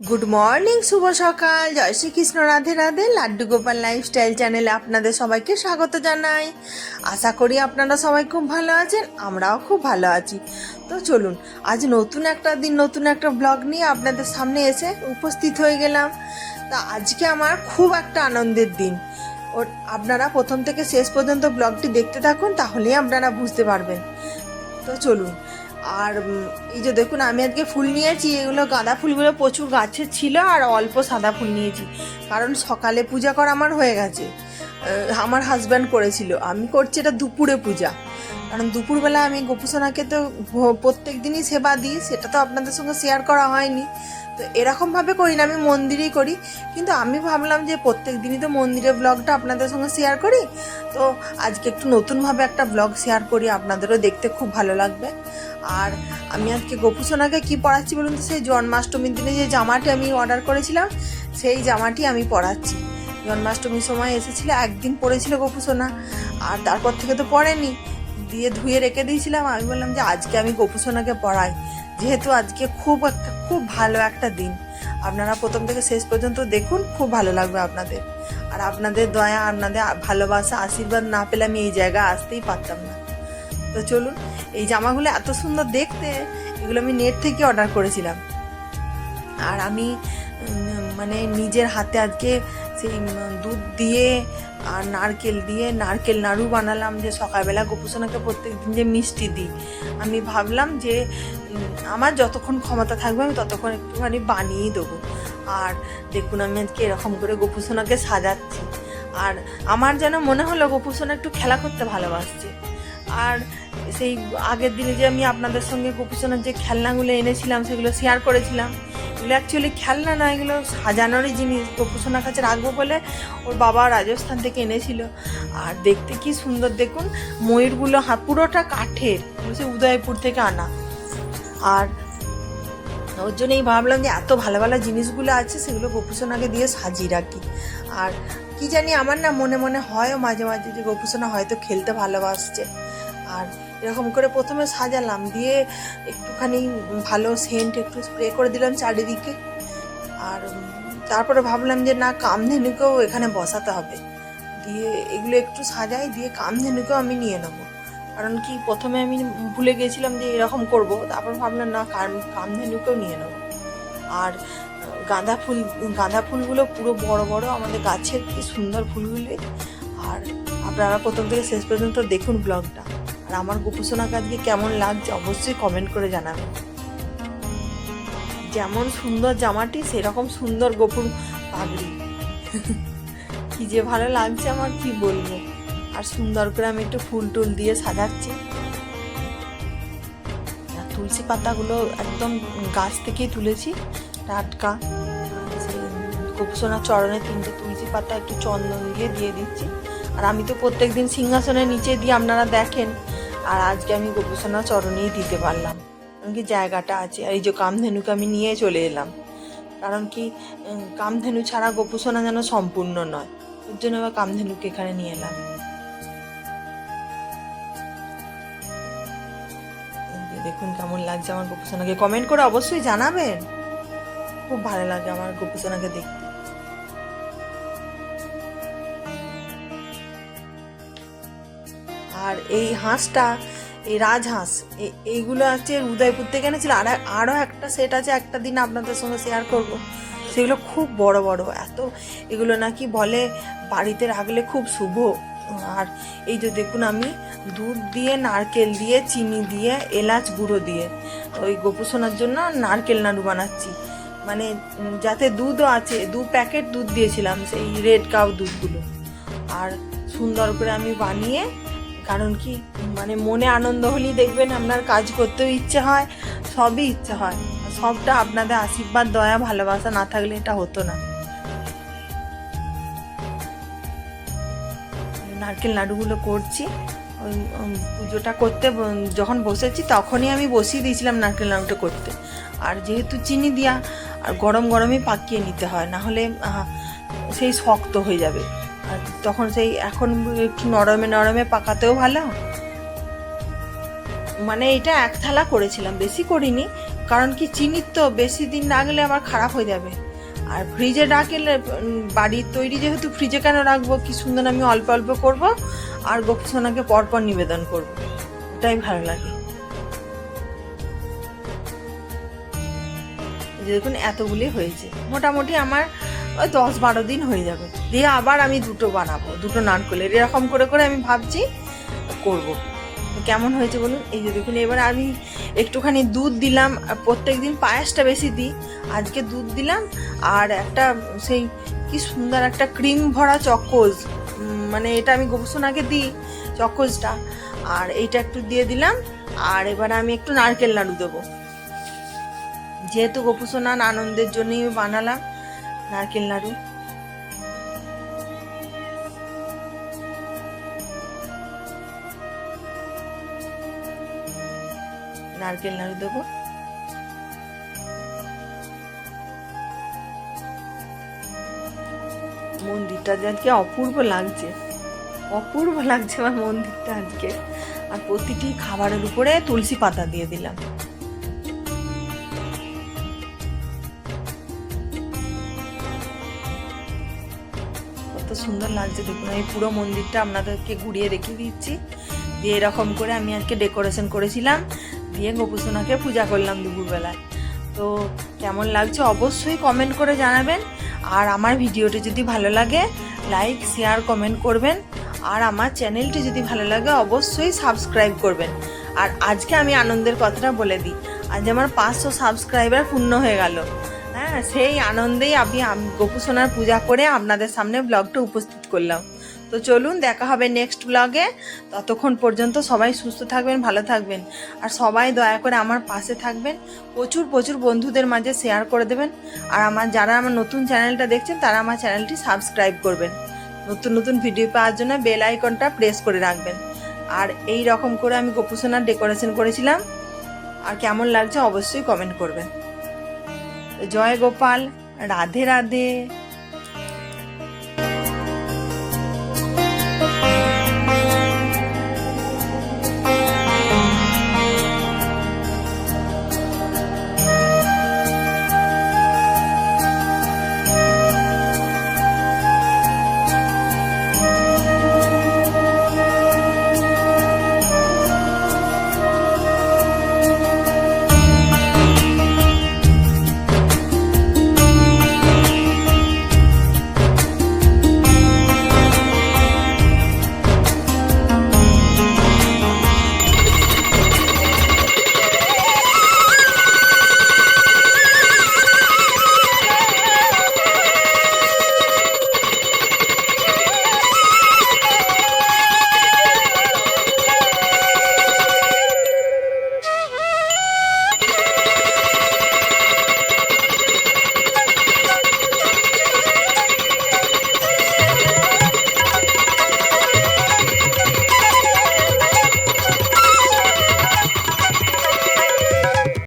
Good morning শুভ সকাল। জয় শ্রীকৃষ্ণ, রাধে রাধে। লাড্ডু গোপাল লাইফস্টাইল চ্যানেলে আপনাদের সবাইকে স্বাগত জানাই। আশা করি আপনারা সবাই খুব ভালো আছেন, আমরাও খুব ভালো আছি। তো চলুন, আজ নতুন একটা দিন, নতুন একটা ব্লগ নিয়ে আপনাদের সামনে এসে উপস্থিত হয়ে গেলাম। তা আজকে আমার খুব একটা আনন্দের দিন। ওর, আপনারা প্রথম থেকে শেষ পর্যন্ত ব্লগটি দেখতে থাকুন, তাহলেই আপনারা বুঝতে পারবেন। তো চলুন আর এই যে দেখুন, আমি আজকে ফুল নিয়েছি, এগুলো গাঁদা ফুলগুলো প্রচুর গাছে ছিল আর অল্প সাদা ফুল নিয়েছি। কারণ সকালে পূজা করা আমার হয়ে গেছে। আমার হাজব্যান্ড করেছিল। আমি করছি এটা দুপুরে পূজা। কারণ দুপুরবেলা আমি গোপুসোনাকে তো প্রত্যেক দিনই সেবা দিই, সেটা তো আপনাদের সঙ্গে শেয়ার করা হয়নি। তো এরকমভাবে করি না, আমি মন্দিরেই করি। কিন্তু আমি ভাবলাম যে প্রত্যেক দিনই তো মন্দিরের ব্লগটা আপনাদের সঙ্গে শেয়ার করি। তো আজকে একটু নতুনভাবে একটা ব্লগ শেয়ার করি, আপনাদেরও দেখতে খুব ভালো লাগবে। আর আমি আজকে গোপুসোনাকে কি পড়াচ্ছি বলুন তো? সেই জন্মাষ্টমীর দিনে যে জামাটি আমি অর্ডার করেছিলাম, সেই জামাটি আমি পরাচ্ছি জন্মাষ্টমীর সময় এসেছিল, একদিন পরেছিল গোপুসোনা আর তারপর থেকে তো পড়েনি। দিয়ে ধুয়ে রেখে দিয়েছিলাম। আমি বললাম যে আজকে আমি গোপুসোনাকে পড়াই। যেহেতু আজকে খুব একটা, খুব ভালো একটা দিন। আপনারা প্রথম থেকে শেষ পর্যন্ত দেখুন, খুব ভালো লাগবে আপনাদের। আর আপনাদের দয়া, আপনাদের ভালোবাসা, আশীর্বাদ না পেলে আমি এই জায়গায় আসতেই পারতাম না। তো চলুন, এই জামাগুলো এত সুন্দর দেখতে, এগুলো আমি নেট থেকে অর্ডার করেছিলাম। আর আমি মানে নিজের হাতে আজকে সেই দুধ দিয়ে আর নারকেল দিয়ে নারকেল নাড়ু বানালাম যে সকালবেলা গোপুসোনাকে প্রত্যেক দিন যে মিষ্টি দিই। আমি ভাবলাম যে আমার যতক্ষণ ক্ষমতা থাকবে আমি ততক্ষণ একটুখানি বানিয়েই দেবো। আর দেখুন আমি আজকে এরকম করে গোপুসোনাকে সাজাচ্ছি। আর আমার যেন মনে হলো গোপুসোনা একটু খেলা করতে ভালোবাসছে। আর সেই আগের দিনে যে আমি আপনাদের সঙ্গে গোপুসোনার যে খেলনাগুলো এনেছিলাম সেগুলো শেয়ার করেছিলাম এগুলো অ্যাকচুয়ালি খেলনা না, এগুলো সাজানোরই জিনিস। গোপুসোনার কাছে রাখব বলে ওর বাবা রাজস্থান থেকে এনেছিল। আর দেখতে কি সুন্দর, দেখুন, ময়ূরগুলো হা পুরোটা কাঠের সে উদয়পুর থেকে আনা। আর ওর জন্যই ভাবলাম যে এত ভালো ভালো জিনিসগুলো আছে, সেগুলো গোপুসোনাকে দিয়ে সাজিয়ে রাখি। আর কি জানি আমার না মনে মনে হয়ও মাঝে মাঝে যে গোপুসোনা হয়তো খেলতে ভালোবাসছে। আর এরকম করে প্রথমে সাজালাম, দিয়ে একটুখানি ভালো সেন্ট একটু স্প্রে করে দিলাম চারিদিকে। আর তারপরে ভাবলাম যে, না, কামধেনুকেও এখানে বসাতে হবে। দিয়ে এগুলো একটু সাজাই, দিয়ে কামধেনুকেও আমি নিয়ে নেব। কারণ কি, প্রথমে আমি ভুলে গেছিলাম যে এরকম করব, তারপর ভাবলাম, না, কাম- কামধেনুকেও নিয়ে নেব। আর গাঁদা ফুল, গাঁদা ফুলগুলো পুরো বড় বড়, আমাদের গাছের কি সুন্দর ফুলগুলি। আর আপনারা প্রথম থেকে শেষ পর্যন্ত দেখুন ব্লগটা। আর আমার গোপুসোনাকে আজকে কেমন লাগছে অবশ্যই কমেন্ট করে জানাবেন যেমন সুন্দর জামাটি, সেরকম সুন্দর গোপুর পাগড়ি। কি যে ভালো লাগছে আমার, কি বলব? আর সুন্দর করে আমি একটু ফুল টুল দিয়ে সাজাচ্ছি। তুলসী পাতাগুলো একদম গাছ থেকেই তুলেছি, টাটকা। সেই গোপুসোনার চরণে তিনটে তুলসী পাতা একটু চন্দন দিয়ে দিয়ে দিচ্ছি। আর আমি তো প্রত্যেক দিন সিংহাসনের নিচে দিয়ে আপনারা দেখেন আর আজকে আমি গোপুসোনা চরণেই দিতে পারলাম। কারণ কি জায়গাটা আছে। আর এই যে কামধেনুকে আমি নিয়ে চলে এলাম। কারণ কি কামধেনু ছাড়া গোপুসোনা যেন সম্পূর্ণ নয়। ওর জন্য আবার কামধেনুকে এখানে নিয়ে এলাম। দেখুন কেমন লাগছে আমার গোপুসোনাকে। কমেন্ট করে অবশ্যই জানাবেন। খুব ভালো লাগে আমার গোপুসোনাকে দেখতে। আর এই হাঁসটা, এই রাজহাঁস এইগুলো আছে উদয়পুর থেকে এনেছিল। আর আরও একটা সেট আছে, একটা দিন আপনাদের সঙ্গে শেয়ার করব। সেগুলো খুব বড় বড়। এত, এগুলো নাকি বলে বাড়িতে রাখলে খুব শুভ। আর এই যে দেখুন আমি, দুধ দিয়ে, নারকেল দিয়ে, চিনি দিয়ে, এলাচ গুঁড়ো দিয়ে, ওই গোপুসোনার জন্য নারকেল নাড়ু বানাচ্ছি। মানে যাতে দুধও আছে, দু প্যাকেট দুধ দিয়েছিলাম, সেই রেড কাউ দুধগুলো। আর সুন্দর করে আমি বানিয়ে কারণ কি? মানে মনে আনন্দ হলেই দেখবেন আপনার কাজ করতেও ইচ্ছে হয়, সবই ইচ্ছে হয়। সবটা আপনাদের আশীর্বাদ, দয়া, ভালোবাসা না থাকলে এটা হতো না। নারকেল নাড়ুগুলো করছি। পুজোটা করতে, যখন বসেছি তখনই আমি বসিয়ে দিয়েছিলাম নারকেল নাড়ুটা করতে। আর যেহেতু চিনি দিয়া, আর গরম গরমই পাকিয়ে নিতে হয় না হলে সেই শক্ত হয়ে যাবে। আর তখন সেই এখন একটু নরমে নরমে পাকাতেও ভালো। মানে এটা এক থালা করেছিলাম বেশি করিনি কারণ কি চিনির তো বেশি দিন রাখলে আমার খারাপ হয়ে যাবে। আর ফ্রিজে রাখলে উম, বাড়ির তৈরি যেহেতু ফ্রিজে কেন রাখব কি সুন্দর আমি অল্প অল্প করব আর গোপসোনাকে পরপর নিবেদন করব। ওটাই ভালো লাগে। দেখুন এতগুলি হয়েছে। মোটামুটি আমার ওই দশ বারো দিন হয়ে যাবে। দিয়ে আবার আমি দুটো বানাবো, দুটো নারকলের এরকম করে করে আমি ভাবছি করব। কেমন হয়েছে বলুন? এই যে দেখুন, এবার আমি একটুখানি দুধ দিলাম। প্রত্যেক দিন পায়েসটা বেশি দিই। আজকে দুধ দিলাম আর একটা সেই কি সুন্দর একটা ক্রিম ভরা চকোজ। মানে এটা আমি গোপসোনাকে দিই চকোজটা। আর এইটা একটু দিয়ে দিলাম। আর এবার আমি একটু নারকেল নাড়ু দেবো। যেহেতু গোপুসোনার আনন্দের জন্যই বানালাম নারকেল নাড়ু। নারকেল নাড়ু দেবো। মন্দিরটা আজকে অপূর্ব লাগছে। অপূর্ব লাগছে আমার মন্দিরটা আজকে। আর প্রতিটি খাবারের উপরে তুলসী পাতা দিয়ে দিলাম। সুন্দর লাগছে দেখুন, এই পুরো মন্দিরটা আপনাদেরকে ঘুরিয়ে দেখিয়ে দিচ্ছি। দিয়ে এরকম করে আমি আজকে ডেকোরেশন করেছিলাম, দিয়ে গোপুসোনাকে পূজা করলাম দুপুরবেলায়। তো কেমন লাগছে অবশ্যই কমেন্ট করে জানাবেন। আর আমার ভিডিওটি যদি ভালো লাগে লাইক শেয়ার কমেন্ট করবেন। আর আমার চ্যানেলটি যদি ভালো লাগে, অবশ্যই সাবস্ক্রাইব করবেন। আর আজকে আমি আনন্দের কথাটা বলে দিই, আজ আমার পাঁচশো সাবস্ক্রাইবার পূর্ণ হয়ে গেল। সেই আনন্দেই আমি, আম- গোপুসোনার পূজা করে আপনাদের সামনে ব্লগটা উপস্থিত করলাম। তো চলুন, দেখা হবে নেক্সট ব্লগে ততক্ষণ পর্যন্ত সবাই সুস্থ থাকবেন, ভালো থাকবেন। আর সবাই দয়া করে আমার পাশে থাকবেন। প্রচুর প্রচুর বন্ধুদের মাঝে শেয়ার করে দেবেন। আর আমার, যারা আমার নতুন চ্যানেলটা দেখছেন, তারা আমার চ্যানেলটি সাবস্ক্রাইব করবেন। নতুন নতুন ভিডিও পাওয়ার জন্য বেল আইকনটা প্রেস করে রাখবেন। আর এই রকম করে আমি গোপুসোনার ডেকোরেশন করেছিলাম। আর কেমন লাগছে অবশ্যই কমেন্ট করবেন। জয় গোপাল রাধে রাধে।